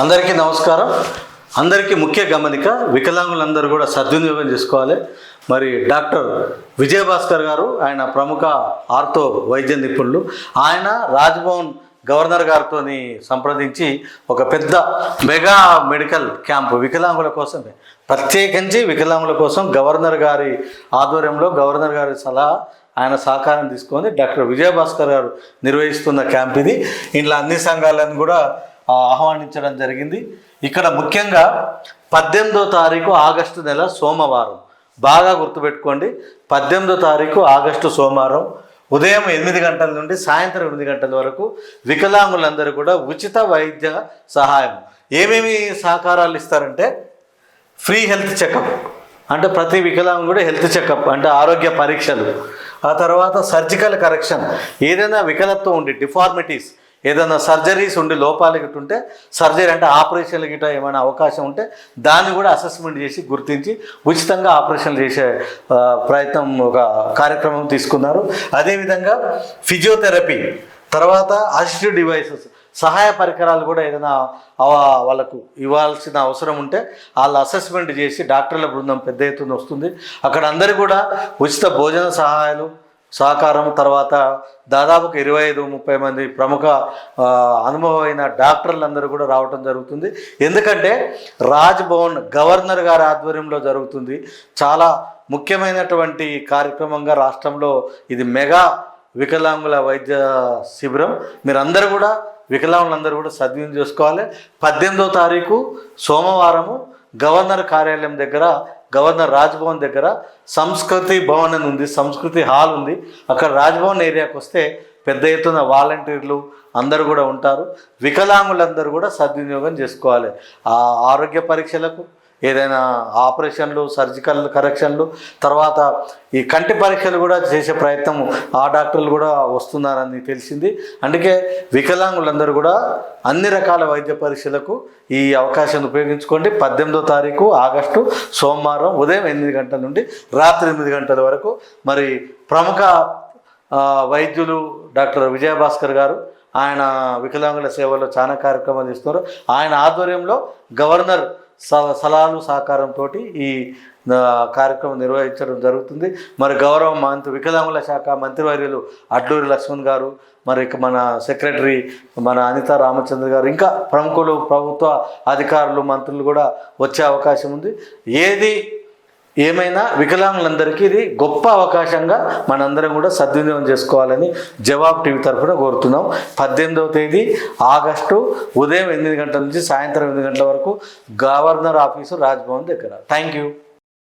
అందరికీ నమస్కారం. అందరికీ ముఖ్య గమనిక వికలాంగులందరూ కూడా సద్వినియోగం చేసుకోవాలి. మరి డాక్టర్ విజయభాస్కర్ గారు ఆయన ప్రముఖ ఆర్థో వైద్య నిపుణులు ఆయన రాజ్భవన్ గవర్నర్ గారితో సంప్రదించి ఒక పెద్ద మెగా మెడికల్ క్యాంపు వికలాంగుల కోసమే ప్రత్యేకించి వికలాంగుల కోసం గవర్నర్ గారి ఆధ్వర్యంలో గవర్నర్ గారి సలహా ఆయన సహకారం తీసుకొని డాక్టర్ విజయభాస్కర్ గారు నిర్వహిస్తున్న క్యాంప్ ఇది. ఇంట్లో అన్ని సంఘాలను కూడా ఆహ్వానించడం జరిగింది. ఇక్కడ ముఖ్యంగా పద్దెనిమిదో తారీఖు ఆగస్టు నెల సోమవారం. బాగా గుర్తుపెట్టుకోండి పద్దెనిమిదో తారీఖు ఆగస్టు సోమవారం ఉదయం ఎనిమిది గంటల నుండి సాయంత్రం ఎనిమిది గంటల వరకు వికలాంగులందరూ కూడా ఉచిత వైద్య సహాయం. ఏమేమి సహకారాలు ఇస్తారంటే ఫ్రీ హెల్త్ చెకప్. అంటే ప్రతి వికలాంగు కూడా హెల్త్ చెకప్ అంటే ఆరోగ్య పరీక్షలు. ఆ తర్వాత సర్జికల్ కరెక్షన్. ఏదైనా వికలత్వం ఉండి డిఫార్మిటీస్ ఏదైనా సర్జరీస్ ఉండి లోపాలు గిట్ట ఉంటే సర్జరీ అంటే ఆపరేషన్లు గిట్ట ఏమైనా అవకాశం ఉంటే దాన్ని కూడా అసెస్మెంట్ చేసి గుర్తించి ఉచితంగా ఆపరేషన్లు చేసే ప్రయత్నం ఒక కార్యక్రమం తీసుకున్నారు. అదేవిధంగా ఫిజియోథెరపీ తర్వాత అసిస్టివ్ డివైసెస్ సహాయ పరికరాలు కూడా ఏదైనా వాళ్ళకు ఇవ్వాల్సిన అవసరం ఉంటే వాళ్ళు అసెస్మెంట్ చేసి డాక్టర్ల బృందం పెద్ద ఎత్తున వస్తుంది. అక్కడ అందరు కూడా ఉచిత భోజన సహాయాలు సహకారం తర్వాత దాదాపుగా ఇరవై ఐదు ముప్పై మంది ప్రముఖ అనుభవమైన డాక్టర్లు అందరూ కూడా రావటం జరుగుతుంది. ఎందుకంటే రాజ్భవన్ గవర్నర్ గారి ఆధ్వర్యంలో జరుగుతుంది. చాలా ముఖ్యమైనటువంటి కార్యక్రమంగా రాష్ట్రంలో ఇది మెగా వికలాంగుల వైద్య శిబిరం. మీరందరూ కూడా వికలాంగులందరూ కూడా సద్వినియోగం చేసుకోవాలి. పద్దెనిమిదో తారీఖు సోమవారము గవర్నర్ కార్యాలయం దగ్గర గవర్నర్ రాజ్భవన్ దగ్గర సంస్కృతి భవన్ అని ఉంది సంస్కృతి హాల్ ఉంది. అక్కడ రాజ్భవన్ ఏరియాకి వస్తే పెద్ద ఎత్తున వాలంటీర్లు అందరూ కూడా ఉంటారు. వికలాంగులందరూ కూడా సద్వినియోగం చేసుకోవాలి. ఆ ఆరోగ్య పరీక్షలకు ఏదైనా ఆపరేషన్లు సర్జికల్ కరెక్షన్లు తర్వాత ఈ కంటి పరీక్షలు కూడా చేసే ప్రయత్నం ఆ డాక్టర్లు కూడా వస్తున్నారని తెలిసింది. అందుకే వికలాంగులందరూ కూడా అన్ని రకాల వైద్య పరీక్షలకు ఈ అవకాశాన్ని ఉపయోగించుకోండి. పద్దెనిమిదో తారీఖు ఆగస్టు సోమవారం ఉదయం ఎనిమిది గంటల నుండి రాత్రి ఎనిమిది గంటల వరకు మరి ప్రముఖ వైద్యులు డాక్టర్ విజయభాస్కర్ గారు ఆయన వికలాంగుల సేవలో చాలా కార్యక్రమాలు ఇస్తున్నారు ఆయన ఆధ్వర్యంలో గవర్నర్ సలహాలు సహకారంతో ఈ కార్యక్రమం నిర్వహించడం జరుగుతుంది. మరి గౌరవ మంత్రి వికలాంగుల శాఖ మంత్రివర్యులు అడ్లూరి లక్ష్మణ్ గారు మరి మన సెక్రటరీ మన అనితా రామచంద్ర గారు ఇంకా ప్రముఖులు ప్రభుత్వ అధికారులు మంత్రులు కూడా వచ్చే అవకాశం ఉంది. ఏది ఏమైనా వికలాంగులందరికీ ఇది గొప్ప అవకాశంగా మనందరం కూడా సద్వినియోగం చేసుకోవాలని జవాబ్ టీవీ తరఫున కోరుతున్నాం. పద్దెనిమిదవ తేదీ ఆగస్టు ఉదయం ఎనిమిది గంటల నుంచి సాయంత్రం ఎనిమిది గంటల వరకు గవర్నర్ ఆఫీసు రాజ్భవన్ దగ్గర. Thank you.